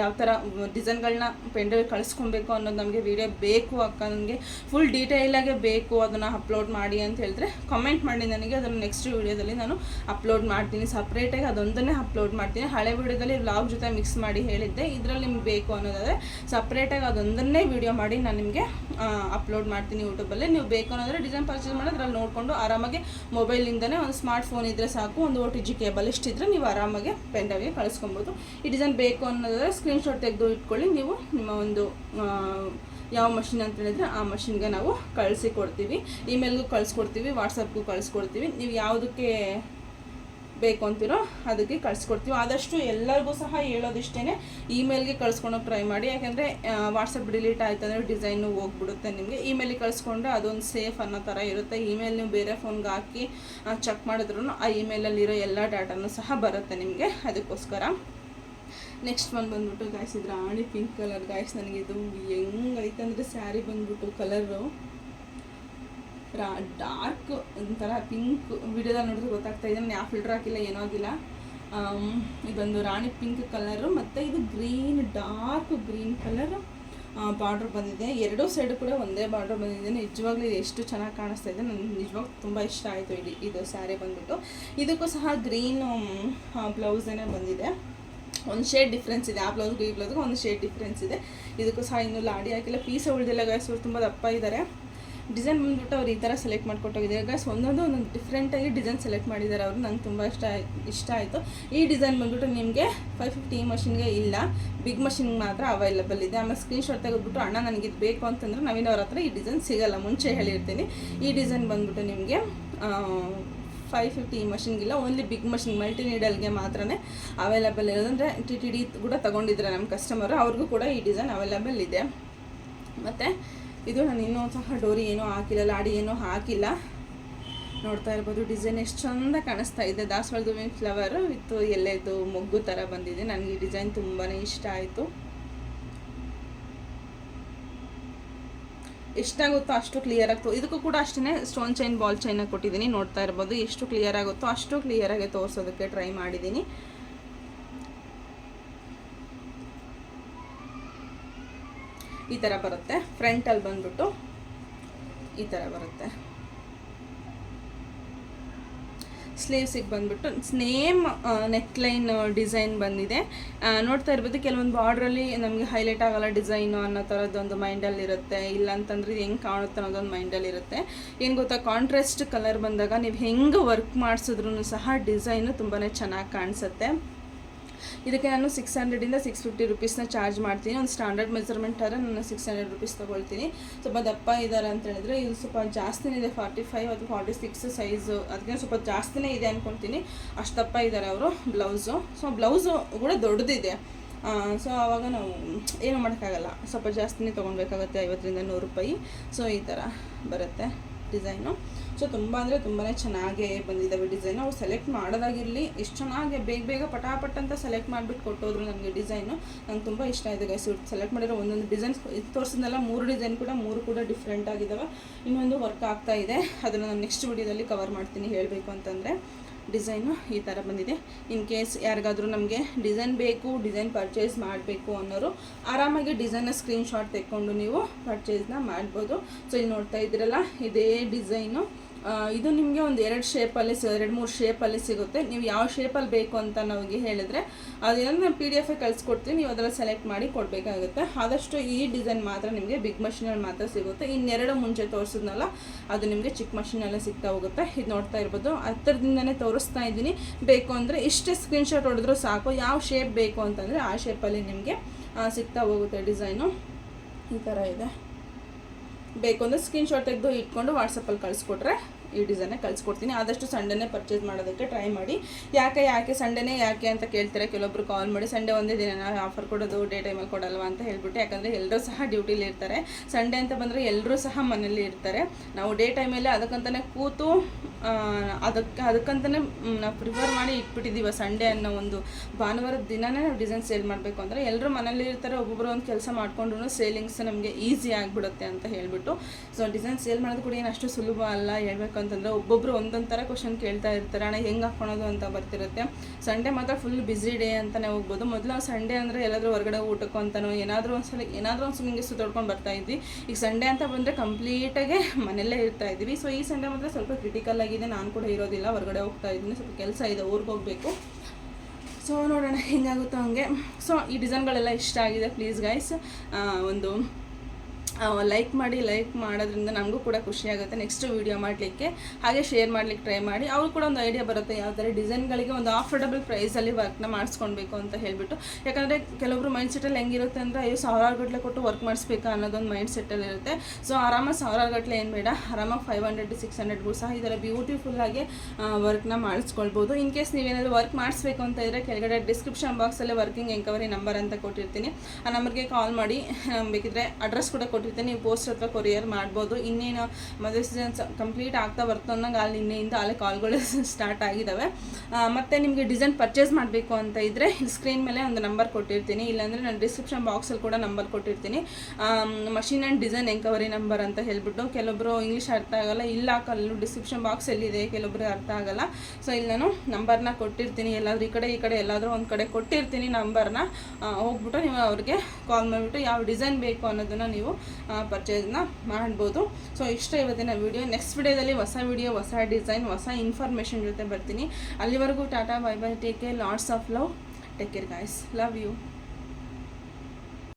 ಯಾವ ಥರ ಡಿಸೈನ್ಗಳನ್ನ ಪೆಂಡ್ರೈವ್ ಕಳಿಸ್ಕೊಬೇಕು ಅನ್ನೋದು ನಮಗೆ ವಿಡಿಯೋ ಬೇಕು ಅಕ್ಕ ನನಗೆ ಫುಲ್ ಡೀಟೇಲಾಗೆ ಬೇಕು ಅದನ್ನು ಅಪ್ಲೋಡ್ ಮಾಡಿ ಅಂತ ಹೇಳಿದ್ರೆ ಕಮೆಂಟ್ ಮಾಡಿ ನನಗೆ, ಅದನ್ನು ನೆಕ್ಸ್ಟ್ ವಿಡಿಯೋದಲ್ಲಿ ನಾನು ಅಪ್ಲೋಡ್ ಮಾಡ್ತೀನಿ. ಸಪ್ರೇಟಾಗಿ ಅದೊಂದನ್ನೇ ಅಪ್ಲೋಡ್ ಮಾಡ್ತೀನಿ. ಹಳೆ ವಿಡಿಯೋದಲ್ಲಿ ವ್ಲಾಗ್ ಜೊತೆ ಮಿಕ್ಸ್ ಮಾಡಿ ಹೇಳಿದ್ದೆ. ಇದರಲ್ಲಿ ನಿಮ್ಗೆ ಬೇಕು ಅನ್ನೋದಾದರೆ ಸಪ್ರೇಟಾಗಿ ಅದೊಂದನ್ನೇ ವಿಡಿಯೋ ಮಾಡಿ ನಾನು ನಿಮಗೆ ಅಪ್ಲೋಡ್ ಮಾಡ್ತೀನಿ ಯೂಟ್ಯೂಬಲ್ಲಿ ನೀವು ಬೇಕು ಅನ್ನೋದ್ರೆ ಡಿಸೈನ್ ಪರ್ಚೇಸ್ ಮಾಡಿ ಅದ್ರಲ್ಲಿ ನೋಡಿಕೊಂಡು ಆರಾಮಾಗಿ ಮೊಬೈಲಿಂದನೇ ಒಂದು ಸ್ಮಾರ್ಟ್ ಫೋನ್ ಇದ್ದರೆ ಸಾಕು, ಒಂದು ಒ ಟಿ ಜಿ ಕೇಬಲ್ ಇಷ್ಟಿದ್ರೆ ನೀವು ಆರಾಮಾಗಿ ಪೆಂಡಾಗೆ ಕಳಿಸ್ಕೊಬೋದು. ಈ ಡಿಸೈನ್ ಬೇಕು ಅನ್ನೋದಾದ್ರೆ ಸ್ಕ್ರೀನ್ಶಾಟ್ ತೆಗೆದು ಇಟ್ಕೊಳ್ಳಿ. ನೀವು ನಿಮ್ಮ ಒಂದು ಯಾವ ಮಷಿನ್ ಅಂತ ಹೇಳಿದ್ರೆ ಆ ಮಷಿನ್ಗೆ ನಾವು ಕಳಿಸಿ ಕೊಡ್ತೀವಿ. ಇಮೇಲ್ಗೂ ಕಳಿಸ್ಕೊಡ್ತೀವಿ ವಾಟ್ಸಪ್ಗೂ ಕಳಿಸ್ಕೊಡ್ತೀವಿ ನೀವು ಯಾವುದಕ್ಕೆ ಬೇಕು ಅಂತಿರೋ ಅದಕ್ಕೆ ಕಳಿಸ್ಕೊಡ್ತೀವಿ. ಆದಷ್ಟು ಎಲ್ಲರಿಗೂ ಸಹ ಹೇಳೋದಿಷ್ಟೇ ಇಮೇಲ್ಗೆ ಕಳ್ಸ್ಕೊಂಡು ಟ್ರೈ ಮಾಡಿ. ಯಾಕೆಂದರೆ ವಾಟ್ಸಪ್ ಡಿಲೀಟ್ ಆಯ್ತಂದರೆ ಡಿಸೈನು ಹೋಗ್ಬಿಡುತ್ತೆ ನಿಮಗೆ. ಇಮೇಲಿಗೆ ಕಳಿಸ್ಕೊಂಡ್ರೆ ಅದೊಂದು ಸೇಫ್ ಅನ್ನೋ ಥರ ಇರುತ್ತೆ. ಇಮೇಲ್ ನೀವು ಬೇರೆ ಫೋನ್ಗೆ ಹಾಕಿ ಚೆಕ್ ಮಾಡಿದ್ರು ಆ ಇಮೇಲಲ್ಲಿರೋ ಎಲ್ಲ ಡಾಟಾನು ಸಹ ಬರುತ್ತೆ ನಿಮಗೆ. ಅದಕ್ಕೋಸ್ಕರ ನೆಕ್ಸ್ಟ್ ಒಂದು ಬಂದ್ಬಿಟ್ಟು ಗಾಯ್ಸ್ ಆಣಿ ಪಿಂಕ್ ಕಲರ್ ಗಾಯ್ಸ್ ನನಗೆ ಇದು ಹೆಂಗೈತೆ ಅಂದರೆ ಸ್ಯಾರಿ ಬಂದ್ಬಿಟ್ಟು ಕಲರು ರಾ ಡಾರ್ಕ್ ಒಂಥರ ಪಿಂಕ್ ವಿಡಿಯೋದಲ್ಲಿ ನೋಡಿದ್ರೆ ಗೊತ್ತಾಗ್ತಾ ಇದೆ. ನಾನು ಯಾವ ಫಿಲ್ಟರ್ ಹಾಕಿಲ್ಲ, ಏನೂ ಆಗಿಲ್ಲ. ಇದೊಂದು ರಾಣಿ ಪಿಂಕ್ ಕಲರು ಮತ್ತು ಇದು green dark green colour border ಬಂದಿದೆ. ಎರಡೂ ಸೈಡ್ ಕೂಡ ಒಂದೇ ಬಾರ್ಡ್ರ್ ಬಂದಿದೆ. ನಿಜವಾಗ್ಲೂ ಇದು ಎಷ್ಟು ಚೆನ್ನಾಗಿ ಕಾಣಿಸ್ತಾ ಇದೆ. ನನಗೆ ನಿಜವಾಗ್ ತುಂಬ ಇಷ್ಟ ಆಯಿತು ಇಲ್ಲಿ ಇದು ಸ್ಯಾರಿ ಬಂದ್ಬಿಟ್ಟು. ಇದಕ್ಕೂ ಸಹ ಗ್ರೀನ್ ಬ್ಲೌಸೇನೆ ಬಂದಿದೆ. ಒಂದು ಶೇಡ್ ಡಿಫ್ರೆನ್ಸ್ ಇದೆ. ಆ ಬ್ಲೌಸ್ಗೂ ಈ ಬ್ಲೌಸ್ಗೂ ಒಂದು ಶೇಡ್ ಡಿಫ್ರೆನ್ಸ್ ಇದೆ. ಇದಕ್ಕೂ ಸಹ ಇನ್ನೂ ಲಾಡಿ ಹಾಕಿಲ್ಲ. ಪೀಸ ಉಳಿದಿಲ್ಲ ಅವ್ರು ತುಂಬ ದಪ್ಪ ಇದ್ದಾರೆ. ಡಿಸೈನ್ ಬಂದ್ಬಿಟ್ಟು ಅವ್ರು ಈ ಥರ ಸೆಲೆಕ್ಟ್ ಮಾಡ್ಕೊಟ್ಟೋಗಿದ್ದಾರೆ. ಗೈಸ್ ಒಂದೊಂದು ಒಂದೊಂದು ಡಿಫ್ರೆಂಟಾಗಿ ಡಿಸೈನ್ ಸೆಲೆಕ್ಟ್ ಮಾಡಿದ್ದಾರೆ ಅವರು. ನಂಗೆ ತುಂಬ ಇಷ್ಟ ಇಷ್ಟ ಆಯಿತು. ಈ ಡಿಸೈನ್ ಬಂದ್ಬಿಟ್ಟು ನಿಮಗೆ ಫೈವ್ ಫಿಫ್ಟಿ ಮಷಿನ್ಗೆ ಇಲ್ಲ. ಬಿಗ್ ಮಷಿನ್ಗೆ ಮಾತ್ರ ಅವೈಲಬಲ್ ಇದೆ. ಆಮೇಲೆ ಸ್ಕ್ರೀನ್ಶಾಟ್ ತೆಗೆದ್ಬಿಟ್ಟು, ಅಣ್ಣ ನನಗೆ ಇದು ಬೇಕು ಅಂತಂದ್ರೆ ನವೀನ್ ಅವ್ರ ಹತ್ರ ಈ ಡಿಸೈನ್ ಸಿಗಲ್ಲ. ಮುಂಚೆ ಹೇಳಿರ್ತೀನಿ. ಈ ಡಿಸೈನ್ ಬಂದ್ಬಿಟ್ಟು ನಿಮಗೆ ಫೈವ್ ಫಿಫ್ಟಿ ಮಷಿನ್ಗಿಲ್ಲ ಓನ್ಲಿ ಬಿಗ್ ಮಷಿನ್ ಮಲ್ಟಿ ನೀಡಲ್ಗೆ ಮಾತ್ರ ಅವೈಲಬಲ್ ಇರೋದಂದರೆ ಟಿ ಟಿ ಡಿ ಕೂಡ ತೊಗೊಂಡಿದ್ರೆ ನಮ್ಮ ಕಸ್ಟಮರು ಅವ್ರಿಗೂ ಕೂಡ ಈ ಡಿಸೈನ್ ಅವೈಲಬಲ್ ಇದೆ. ಮತ್ತು ಇದು ನಾನು ಇನ್ನೂ ಸಹ ಡೋರಿ ಏನೂ ಹಾಕಿಲ್ಲ, ಲಾಡಿ ಏನೂ ಹಾಕಿಲ್ಲ. ನೋಡ್ತಾ ಇರ್ಬೋದು, ಡಿಸೈನ್ ಎಷ್ಟು ಚಂದ ಕಾಣಿಸ್ತಾ ಇದೆ. ದಾಸವಾಳದ ಹೂವಿನ ಫ್ಲವರು ವಿತ್ ಎಲೆದು ಮೊಗ್ಗು ಥರ ಬಂದಿದೆ. ನನಗೆ ಈ ಡಿಸೈನ್ ತುಂಬಾ ಇಷ್ಟ ಆಯಿತು. ಎಷ್ಟಾಗುತ್ತೋ ಅಷ್ಟು ಕ್ಲಿಯರ್ ಆಗ್ತೋ ಇದಕ್ಕೂ ಕೂಡ ಅಷ್ಟೇ ಸ್ಟೋನ್ ಚೈನ್ ಬಾಲ್ ಚೈನ್ ಕೊಟ್ಟಿದ್ದೀನಿ. ನೋಡ್ತಾ ಇರ್ಬೋದು, ಎಷ್ಟು ಕ್ಲಿಯರ್ ಆಗುತ್ತೋ ಅಷ್ಟು ಕ್ಲಿಯರಾಗಿ ತೋರಿಸೋದಕ್ಕೆ ಟ್ರೈ ಮಾಡಿದ್ದೀನಿ. ಈ ಥರ ಬರುತ್ತೆ. ಫ್ರಂಟಲ್ಲಿ ಬಂದ್ಬಿಟ್ಟು ಈ ಥರ ಬರುತ್ತೆ. ಸ್ಲೀವ್ಸಿಗೆ ಬಂದ್ಬಿಟ್ಟು ಸೇಮ್ ನೆಕ್ಲೈನ್ ಡಿಸೈನ್ ಬಂದಿದೆ. ನೋಡ್ತಾ ಇರ್ಬೋದು ಕೆಲವೊಂದು ಬಾರ್ಡ್ರಲ್ಲಿ ನಮಗೆ ಹೈಲೈಟ್ ಆಗಲ್ಲ ಡಿಸೈನು ಅನ್ನೋ ಥರದ್ದೊಂದು ಮೈಂಡಲ್ಲಿ ಇರುತ್ತೆ. ಇಲ್ಲ ಅಂತಂದ್ರೆ ಇದು ಹೆಂಗೆ ಕಾಣುತ್ತೆ ಅನ್ನೋದೊಂದು ಮೈಂಡಲ್ಲಿ ಇರುತ್ತೆ. ಏನು ಗೊತ್ತಾ ಕಾಂಟ್ರಾಸ್ಟ್ ಕಲರ್ ಬಂದಾಗ ನೀವು ಹೆಂಗೆ ವರ್ಕ್ ಮಾಡಿಸಿದ್ರು ಸಹ ಡಿಸೈನು ತುಂಬಾ ಚೆನ್ನಾಗಿ ಕಾಣಿಸುತ್ತೆ. ಇದಕ್ಕೆ ನಾನು ಸಿಕ್ಸ್ ಹಂಡ್ರೆಡಿಂದ ಸಿಕ್ಸ್ ಫಿಫ್ಟಿ ರುಪೀಸ್ನ ಚಾರ್ಜ್ ಮಾಡ್ತೀನಿ. ಒಂದು ಸ್ಟ್ಯಾಂಡರ್ಡ್ ಮೆಜರ್ಮೆಂಟ್ ಆದರೆ ನಾನು ಸಿಕ್ಸ್ ಹಂಡ್ರೆಡ್ ರುಪೀಸ್ ತೊಗೊಳ್ತೀನಿ. ಸ್ವಲ್ಪ ದಪ್ಪ ಇದ್ದಾರೆ ಅಂತ ಹೇಳಿದ್ರೆ, ಇದು ಸ್ವಲ್ಪ ಜಾಸ್ತಿನೇ ಇದೆ ಫಾರ್ಟಿ ಫೈವ್ ಅಥವಾ ಫಾರ್ಟಿ ಸಿಕ್ಸ್ ಸೈಜು ಅದಕ್ಕೆ ಸ್ವಲ್ಪ ಜಾಸ್ತಿನೇ ಇದೆ ಅಂದ್ಕೊಳ್ತೀನಿ ಅಷ್ಟು ದಪ್ಪ ಇದ್ದಾರೆ ಅವರು ಬ್ಲೌಸು ಸೊ ಬ್ಲೌಸು ಕೂಡ ದೊಡ್ಡದಿದೆ. ಸೊ ಆವಾಗ ನಾವು ಏನು ಮಾಡೋಕ್ಕಾಗಲ್ಲ. ಸ್ವಲ್ಪ ಜಾಸ್ತಿನೇ ತೊಗೊಳ್ಬೇಕಾಗತ್ತೆ, ಐವತ್ತರಿಂದ ನೂರು ರೂಪಾಯಿ. ಸೊ, ಈ ಥರ ಬರುತ್ತೆ ಡಿಸೈನು. ಸೊ ತುಂಬ ಅಂದರೆ ತುಂಬಾ ಚೆನ್ನಾಗೇ ಬಂದಿದ್ದಾವೆ ಡಿಸೈನ್. ಅವು ಸೆಲೆಕ್ಟ್ ಮಾಡೋದಾಗಿರಲಿ, ಎಷ್ಟು ಚೆನ್ನಾಗಿ ಬೇಗ ಬೇಗ ಪಟಾಪಟ್ ಅಂತ ಸೆಲೆಕ್ಟ್ ಮಾಡಿಬಿಟ್ಟು ಕೊಟ್ಟೋದ್ರು ನನಗೆ ಡಿಸೈನು. ನಂಗೆ ತುಂಬ ಇಷ್ಟ ಆಯಿತು ಗೈಸ್ ಸೆಲೆಕ್ಟ್ ಮಾಡಿರೋ ಒಂದೊಂದು ಡಿಸೈನ್ಸ್ ತೋರಿಸಿದ್ನಲ್ಲ, ಮೂರು ಡಿಸೈನ್ ಕೂಡ, ಮೂರು ಕೂಡ ಡಿಫ್ರೆಂಟ್ ಆಗಿದ್ದಾವೆ ಇನ್ನೊಂದು ವರ್ಕ್ ಆಗ್ತಾ ಇದೆ. ಅದನ್ನು ನಾನು ನೆಕ್ಸ್ಟ್ ವಿಡಿಯೋದಲ್ಲಿ ಕವರ್ ಮಾಡ್ತೀನಿ ಹೇಳಬೇಕು ಅಂತಂದರೆ. ಡಿಸೈನು ಈ ಥರ ಬಂದಿದೆ. ಇನ್ ಕೇಸ್ ಯಾರಿಗಾದರೂ ನಮಗೆ ಡಿಸೈನ್ ಬೇಕು, ಡಿಸೈನ್ ಪರ್ಚೇಸ್ ಮಾಡಬೇಕು ಅನ್ನೋರು, ಆರಾಮಾಗಿ ಡಿಸೈನ್ನ ಸ್ಕ್ರೀನ್ಶಾಟ್ ತೆಕ್ಕೊಂಡು ನೀವು ಪರ್ಚೇಸ್ನ ಮಾಡ್ಬೋದು. ಸೊ ಇಲ್ಲಿ ನೋಡ್ತಾ ಇದ್ದೀರಲ್ಲ, ಇದೇ ಡಿಸೈನು. ಇದು ನಿಮಗೆ ಒಂದು ಎರಡು ಶೇಪಲ್ಲಿ ಎರಡು ಮೂರು ಶೇಪಲ್ಲಿ ಸಿಗುತ್ತೆ. ನೀವು ಯಾವ ಶೇಪಲ್ಲಿ ಬೇಕು ಅಂತ ನಮಗೆ ಹೇಳಿದ್ರೆ, ಅದೇನಾದ್ರೆ ನಾನು ಪಿ ಡಿ ಎಫ್ ಕಳಿಸ್ಕೊಡ್ತೀನಿ. ನೀವು ಅದರಲ್ಲಿ ಸೆಲೆಕ್ಟ್ ಮಾಡಿ ಕೊಡಬೇಕಾಗುತ್ತೆ. ಆದಷ್ಟು ಈ ಡಿಸೈನ್ ಮಾತ್ರ ನಿಮಗೆ ಬಿಗ್ ಮಷಿನಲ್ಲಿ ಮಾತ್ರ ಸಿಗುತ್ತೆ. ಇನ್ನೆರಡು ಮುಂಚೆ ತೋರಿಸಿದ್ನಲ್ಲ, ಅದು ನಿಮಗೆ ಚಿಕ್ಕ ಮಷಿನಲ್ಲೇ ಸಿಗ್ತಾ ಹೋಗುತ್ತೆ. ಇದು ನೋಡ್ತಾ ಇರ್ಬೋದು. ಹತ್ತಿರದಿಂದನೇ ತೋರಿಸ್ತಾ ಇದ್ದೀನಿ. ಬೇಕು ಅಂದರೆ ಇಷ್ಟೇ ಸ್ಕ್ರೀನ್ಶಾಟ್ ಹೊಡೆದ್ರೂ ಸಾಕು. ಯಾವ ಶೇಪ್ ಬೇಕು ಅಂತಂದರೆ ಆ ಶೇಪಲ್ಲಿ ನಿಮಗೆ ಸಿಗ್ತಾ ಹೋಗುತ್ತೆ ಡಿಸೈನು ಈ ಥರ ಇದೆ. ಬೇಕು ಅಂದರೆ ಸ್ಕ್ರೀನ್ಶಾಟ್ ತೆಗೆದು ಇಟ್ಕೊಂಡು ವಾಟ್ಸಪ್ಪಲ್ಲಿ ಕಳಿಸ್ಕೊಟ್ರೆ ಈ ಡಿಸೈನೇ ಕಳಿಸ್ಕೊಡ್ತೀನಿ. ಆದಷ್ಟು ಸಂಡೇನೇ ಪರ್ಚೇಸ್ ಮಾಡೋದಕ್ಕೆ ಟ್ರೈ ಮಾಡಿ. ಯಾಕೆ ಯಾಕೆ ಸಂಡೇನೇ ಯಾಕೆ ಅಂತ ಕೇಳ್ತಾರೆ? ಕೆಲವೊಬ್ರು ಕಾಲ್ ಮಾಡಿ ಸಂಡೇ ಒಂದೇ ದಿನ ಆಫರ್ ಕೊಡೋದು ಡೇ ಟೈಮಲ್ಲಿ ಕೊಡಲ್ವಾ? ಅಂತ ಹೇಳ್ಬಿಟ್ಟು, ಯಾಕಂದರೆ ಎಲ್ಲರೂ ಸಹ ಡ್ಯೂಟಿಲಿ ಇರ್ತಾರೆ. ಸಂಡೇ ಅಂತ ಬಂದರೆ ಎಲ್ಲರೂ ಸಹ ಮನೇಲಿ ಇರ್ತಾರೆ. ನಾವು ಡೇ ಟೈಮಲ್ಲಿ ಅದಕ್ಕಂತಲೇ ಕೂತು ಅದಕ್ಕೆ ಅದಕ್ಕಂತಲೇ ನಾವು ಪ್ರಿಫರ್ ಮಾಡಿ ಇಟ್ಬಿಟ್ಟಿದ್ದೀವಿ ಸಂಡೇ ಅನ್ನೋ ಒಂದು ಭಾನುವಾರದ ದಿನನೇ ನಾವು ಡಿಸೈನ್ ಸೇಲ್ ಮಾಡಬೇಕು ಅಂದರೆ ಎಲ್ಲರೂ ಮನೇಲಿ ಇರ್ತಾರೆ ಒಬ್ಬೊಬ್ಬರು ಒಂದು ಕೆಲಸ ಮಾಡಿಕೊಂಡ್ರು ಸೇಲಿಂಗ್ಸ್ ನಮಗೆ ಈಸಿ ಆಗಿಬಿಡುತ್ತೆ ಅಂತ ಹೇಳಿಬಿಟ್ಟು. ಸೊ ಡಿಸೈನ್ ಸೇಲ್ ಮಾಡೋದು ಕೂಡ ಏನು ಅಷ್ಟು ಸುಲಭ ಅಲ್ಲ ಹೇಳಬೇಕು ಅಂತಂದರೆ ಒಬ್ಬೊಬ್ಬರು ಒಂದೊಂದು ಥರ ಕ್ವಶನ್ ಕೇಳ್ತಾ ಇರ್ತಾರೆ, ಅಣ್ಣ, ಹೆಂಗೆ ಹಾಕ್ಕೊಳೋದು ಅಂತ ಬರ್ತಿರುತ್ತೆ? ಸಂಡೇ ಮಾತ್ರ ಫುಲ್ ಬ್ಯುಸಿ ಡೇ ಅಂತಲೇ ಹೋಗ್ಬೋದು. ಮೊದಲು ಸಂಡೇ ಅಂದರೆ ಎಲ್ಲಾದರೂ ಹೊರಗಡೆ ಊಟಕ್ಕೂ ಅಂತನೋ, ಏನಾದರೂ ಒಂದ್ಸಲ ಏನಾದರೂ ಒಂದು ಹಿಂಗೆ ಸುತ್ತಾಡ್ಕೊಂಡು ಬರ್ತಾ ಇದ್ವಿ. ಈಗ ಸಂಡೇ ಅಂತ ಬಂದರೆ ಕಂಪ್ಲೀಟಾಗೆ ಮನೆಯಲ್ಲೇ ಇರ್ತಾ ಇದ್ವಿ ಸೊ ಈ ಸಂಡೇ ಮಾತ್ರ ಸ್ವಲ್ಪ ಕ್ರಿಟಿಕಲ್ ಆಗಿದೆ ನಾನು ಕೂಡ ಇರೋದಿಲ್ಲ, ಹೊರಗಡೆ ಹೋಗ್ತಾ ಇದ್ದೀನಿ, ಸ್ವಲ್ಪ ಕೆಲಸ ಇದೆ, ಊರಿಗೆ ಹೋಗಬೇಕು. ಸೊ ನೋಡೋಣ ಹೆಂಗಾಗುತ್ತೋ ಹಂಗೆ. ಸೊ ಈ ಡಿಸೈನ್ಗಳೆಲ್ಲ ಇಷ್ಟ ಆಗಿದೆ ಪ್ಲೀಸ್ ಗೈಸ್ ಒಂದು ಲೈಕ್ ಮಾಡಿ ಲೈಕ್ ಮಾಡೋದ್ರಿಂದ ನಮಗೂ ಕೂಡ ಖುಷಿ ಆಗುತ್ತೆ. ನೆಕ್ಸ್ಟ್ ವೀಡಿಯೋ ಮಾಡಲಿಕ್ಕೆ. ಹಾಗೆ ಶೇರ್ ಮಾಡ್ಲಿಕ್ಕೆ ಟ್ರೈ ಮಾಡಿ. ಅವ್ರು ಕೂಡ ಒಂದು ಐಡಿಯಾ ಬರುತ್ತೆ ಯಾವ ಥರ ಡಿಸೈನ್ಗಳಿಗೆ ಒಂದು ಆಫರ್ಡಬಲ್ ಪ್ರೈಸಲ್ಲಿ ವರ್ಕ್ನ ಮಾಡಿಸ್ಕೊಳ್ಬೇಕು ಅಂತ ಹೇಳಿಬಿಟ್ಟು. ಯಾಕಂದರೆ ಕೆಲವೊಬ್ರು ಮೈಂಡ್ ಸೆಟ್ಟಲ್ಲಿ ಹೆಂಗಿರುತ್ತೆ ಅಂದರೆ ಅಯ್ಯೋ ಸಾವಿರಾರು ಗಟ್ಟಲೆ ಕೊಟ್ಟು ವರ್ಕ್ ಮಾಡಿಸ್ಬೇಕಾ ಅನ್ನೋದೊಂದು ಮೈಂಡ್ ಸೆಟ್ಟಲ್ಲಿ ಇರುತ್ತೆ. ಸೊ ಆರಾಮಾಗಿ ಸಾವಿರಾರು ಗಟ್ಟಲೆ ಏನು ಬೇಡ. ಆರಾಮಾಗಿ ಫೈವ್ ಹಂಡ್ರೆಡ್ ಸಿಕ್ಸ್ ಹಂಡ್ರೆಡ್ಗೂ ಸಹ ಈ ಥರ ಬ್ಯೂಟಿಫುಲ್ಲಾಗಿ ವರ್ಕ್ನ ಮಾಡಿಸ್ಕೊಳ್ಬೋದು. ಇನ್ ಕೇಸ್ ನೀವೇನಾದರೂ ವರ್ಕ್ ಮಾಡಿಸ್ಬೇಕು ಅಂತ ಇದ್ದರೆ ಕೆಳಗಡೆ ಡಿಸ್ಕ್ರಿಪ್ಷನ್ ಬಾಕ್ಸಲ್ಲೇ ವರ್ಕಿಂಗ್ ಎಂಕವರಿ ನಂಬರ್ ಅಂತ ಕೊಟ್ಟಿರ್ತೀನಿ. ಆ ನಂಬರ್ಗೆ ಕಾಲ್ ಮಾಡಿ. ಬೇಕಿದ್ರೆ ಅಡ್ರೆಸ್ ಕೂಡ ಕೊಟ್ಟಿರ್ತೀನಿ ನೀವು ಪೋಸ್ಟ್ ಹತ್ರ ಕೊರಿಯರ್ ಮಾಡ್ಬೋದು. ಇನ್ನೇನು ಮದುವೆ ಸೀಸನ್ ಕಂಪ್ಲೀಟ್ ಆಗ್ತಾ ಬರ್ತೋ ಅನ್ನೋಂಗೆ ಅಲ್ಲಿ ನಿನ್ನೆಯಿಂದ ಅಲ್ಲೇ ಕಾಲ್ಗಳು ಸ್ಟಾರ್ಟ್ ಆಗಿದ್ದಾವೆ ಮತ್ತು ನಿಮಗೆ ಡಿಸೈನ್ ಪರ್ಚೇಸ್ ಮಾಡಬೇಕು ಅಂತ ಇದ್ದರೆ ಸ್ಕ್ರೀನ್ ಮೇಲೆ ಒಂದು ನಂಬರ್ ಕೊಟ್ಟಿರ್ತೀನಿ. ಇಲ್ಲಾಂದರೆ ನಾನು ಡಿಸ್ಕ್ರಿಪ್ಷನ್ ಬಾಕ್ಸಲ್ಲಿ ಕೂಡ ನಂಬರ್ ಕೊಟ್ಟಿರ್ತೀನಿ. Machine and design enquiry number ಅಂತ ಹೇಳ್ಬಿಟ್ಟು ಕೆಲವೊಬ್ಬರು ಇಂಗ್ಲೀಷ್ ಅರ್ಥ ಆಗಲ್ಲ, ಇಲ್ಲ ಕಲ್ಲು ಡಿಸ್ಕ್ರಿಪ್ಷನ್ ಬಾಕ್ಸ್ ಎಲ್ಲಿದೆ ಕೆಲವೊಬ್ರಿಗೆ ಅರ್ಥ ಆಗಲ್ಲ. ಸೊ ಇಲ್ಲಿ ನಾನು ನಂಬರ್ನ ಕೊಟ್ಟಿರ್ತೀನಿ. ಎಲ್ಲಾದರೂ ಈ ಕಡೆ ಈ ಕಡೆ, ಎಲ್ಲಾದರೂ ಒಂದು ಕಡೆ ಕೊಟ್ಟಿರ್ತೀನಿ ನಂಬರ್ನ ಹೋಗ್ಬಿಟ್ಟು ನೀವು ಅವ್ರಿಗೆ ಕಾಲ್ ಮಾಡಿಬಿಟ್ಟು ಯಾವ ಡಿಸೈನ್ ಬೇಕು ಅನ್ನೋದನ್ನು ನೀವು ಪರ್ಚೇಸ್ನ ಮಾಡ್ಬೋದು. ಸೊ ಇಷ್ಟ ಇವತ್ತಿನ ವಿಡಿಯೋ ನೆಕ್ಸ್ಟ್ ವಿಡಿಯೋದಲ್ಲಿ ಹೊಸ ವಿಡಿಯೋ ಹೊಸ ಡಿಸೈನ್ ಹೊಸ ಇನ್ಫಾರ್ಮೇಷನ್ ಜೊತೆ ಬರ್ತೀನಿ. ಅಲ್ಲಿವರೆಗೂ tata bye bye take care lots of love take care guys love you